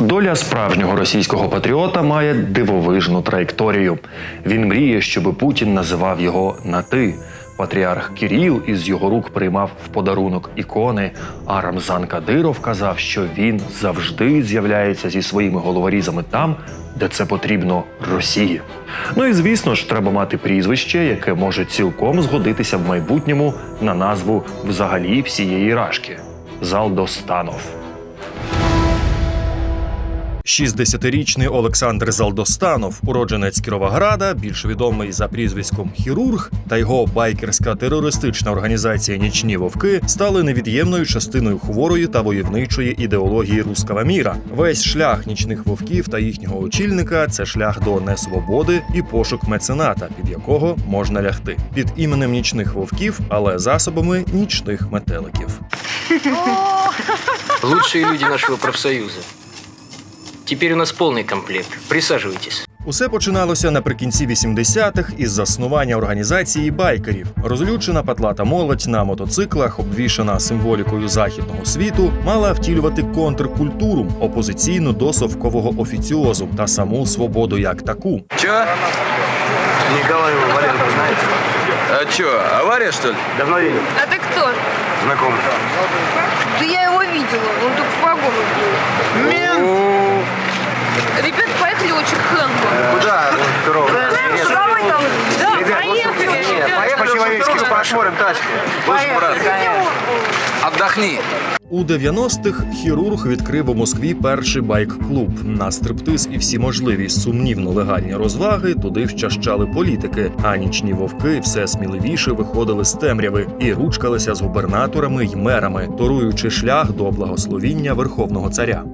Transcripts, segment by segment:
Доля справжнього російського патріота має дивовижну траєкторію. Він мріє, щоб Путін називав його на ти. Патріарх Кіріл із його рук приймав в подарунок ікони. А Рамзан Кадиров казав, що він завжди з'являється зі своїми головорізами там, де це потрібно Росії. Ну і звісно ж, треба мати прізвище, яке може цілком згодитися в майбутньому на назву взагалі всієї рашки Залдостанов. 60-річний Олександр Залдостанов, уродженець Кіровограда, більш відомий за прізвиськом хірург, та його байкерська терористична організація Нічні вовки стали невід'ємною частиною хворої та войовничої ідеології руского міра. Весь шлях нічних вовків та їхнього очільника це шлях до несвободи і пошук мецената, під якого можна лягти під іменем нічних вовків, але засобами нічних метеликів. Лучшие люди нашего профсоюза. Теперь у нас полный комплект. Присаживайтесь. Усе починалося наприкінці 80-х із заснування організації байкерів. Розлючена патлата молодь на мотоциклах, обвішана символікою західного світу, мала втілювати контркультуру, опозиційну до совкового офіціозу та саму свободу як таку. Че? Николаева Валерку знаете? А че, авария что ли? Давно видел? А ты кто? Знакомый. Да я его видела, он тут в погонах был. Ребят, поехали очень хэнко. Куда? Здорово. Давай там. Посмотрим тачки. Отдохни. У 90-х хірург відкрив у Москві перший байк-клуб. На стриптиз і всі можливі сумнівно легальні розваги туди вчащали політики. А нічні вовки все сміливіше виходили з темряви і ручкалися з губернаторами й мерами, торуючи шлях до благословіння верховного царя.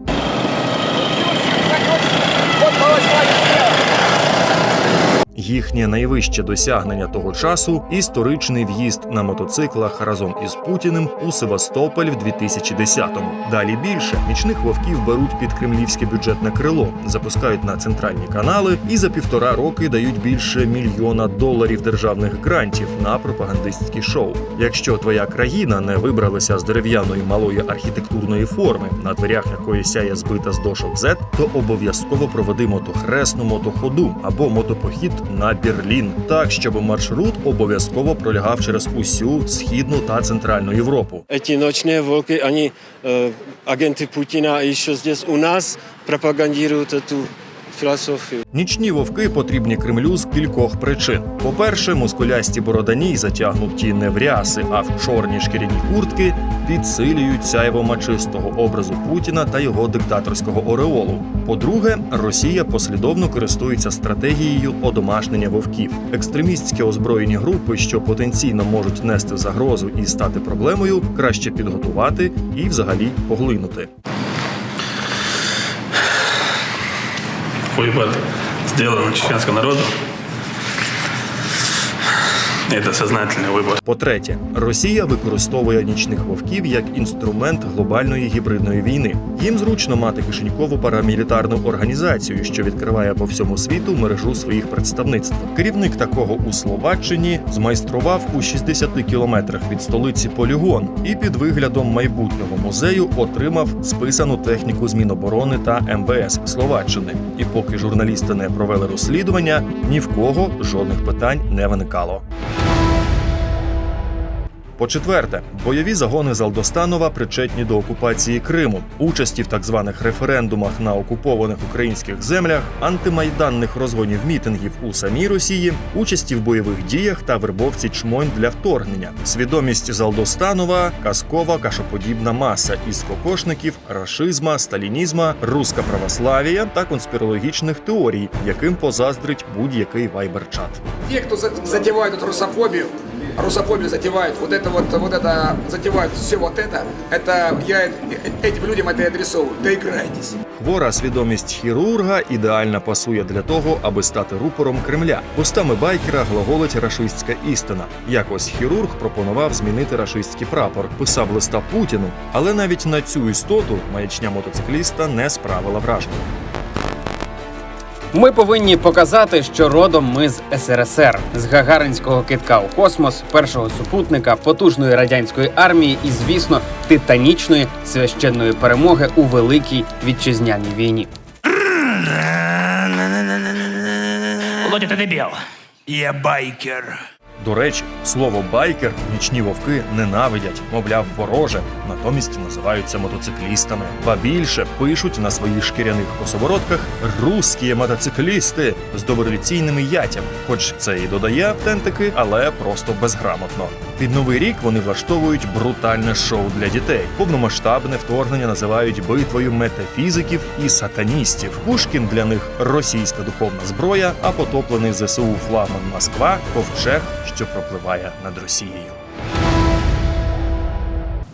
Їхнє найвище досягнення того часу історичний в'їзд на мотоциклах разом із Путіним у Севастополь в 2010-му. Далі більше нічних вовків беруть під кремлівське бюджетне крило, запускають на центральні канали і за півтора роки дають більше мільйона доларів державних грантів на пропагандистські шоу. Якщо твоя країна не вибралася з дерев'яної малої архітектурної форми, на дверях якої сяє збита з дошок Z, то обов'язково проведи мотохресну мотоходу або мотопохід на Берлін, так щоб маршрут обов'язково пролягав через усю східну та центральну Європу. Эти ночные волки, они э, агенты Путина еще здесь у нас пропагандируют эту философию. Нічні вовки потрібні Кремлю з кількох причин. По-перше, мускулясті бородані, затягнуті не в ряси, а в чорні шкіряні куртки, підсилюють сяйво мачистого образу Путіна та його диктаторського ореолу. По-друге, Росія послідовно користується стратегією одомашнення вовків. Екстремістські озброєні групи, що потенційно можуть нести загрозу і стати проблемою, краще підготувати і взагалі поглинути. Выбор сделан чеченскому народу. Это сознательный выбор. По-третє, Росія використовує нічних вовків як інструмент глобальної гібридної війни. Їм зручно мати кишенькову парамілітарну організацію, що відкриває по всьому світу мережу своїх представництв. Керівник такого у Словаччині змайстрував у 60 кілометрах від столиці полігон і під виглядом майбутнього музею отримав списану техніку з Міноборони та МВС Словаччини. І поки журналісти не провели розслідування, ні в кого жодних питань не виникало. По-четверте, бойові загони Залдостанова причетні до окупації Криму, участі в так званих референдумах на окупованих українських землях, антимайданних розгонів мітингів у самій Росії, участі в бойових діях та вербовці чмонь для вторгнення, свідомість Залдостанова, казкова кашоподібна маса із кокошників, рашизма, сталінізма, руска православія та конспірологічних теорій, яким позаздрить будь-який вайбер-чат. те, кто за- затевают эту русофобию, русофобию затевают, вот это вот, вот это, затевают все вот это, это я э- этим людям это и адресовываю. Доиграйтесь. Хвора свідомість хірурга ідеально пасує для того, аби стати рупором Кремля. Устами байкера глаголить рашистська істина. Якось хірург пропонував змінити рашистський прапор, писав листа Путіну, але навіть на цю істоту маячня мотоцикліста не справила враження. Ми повинні показати, що родом ми з СРСР, з гагаринського китка у космос, першого супутника, потужної радянської армії і, звісно, титанічної священної перемоги у великій вітчизняній війні. Володя, ти дебіл. Я байкер. До речі, слово байкер нічні вовки ненавидять, мовляв, вороже, натомість називаються мотоциклістами. Ба більше пишуть на своїх шкіряних косоворотках русські мотоциклісти з дореволюційними ятями. Хоч це і додає автентики, але просто безграмотно. Під новий рік вони влаштовують брутальне шоу для дітей. Повномасштабне вторгнення називають битвою метафізиків і сатаністів. Пушкін для них російська духовна зброя, а потоплений ЗСУ флагман Москва ковчег, що пропливає над Росією.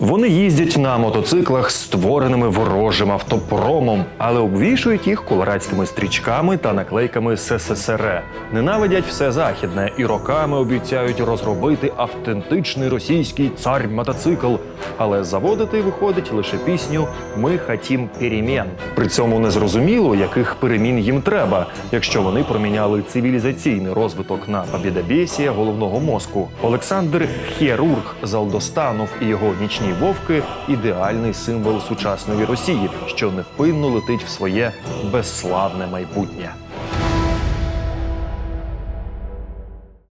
Вони їздять на мотоциклах, створеними ворожим автопромом, але обвішують їх колорадськими стрічками та наклейками СССР. Ненавидять все західне і роками обіцяють розробити автентичний російський цар мотоцикл. Але заводити виходить лише пісню Ми хотім перемін. При цьому не зрозуміло, яких перемін їм треба, якщо вони проміняли цивілізаційний розвиток на побєдобєсія головного мозку. Олександр Хєрург Залдостанов і його нічні вовки ідеальний символ сучасної Росії, що невпинно летить в своє безславне майбутнє.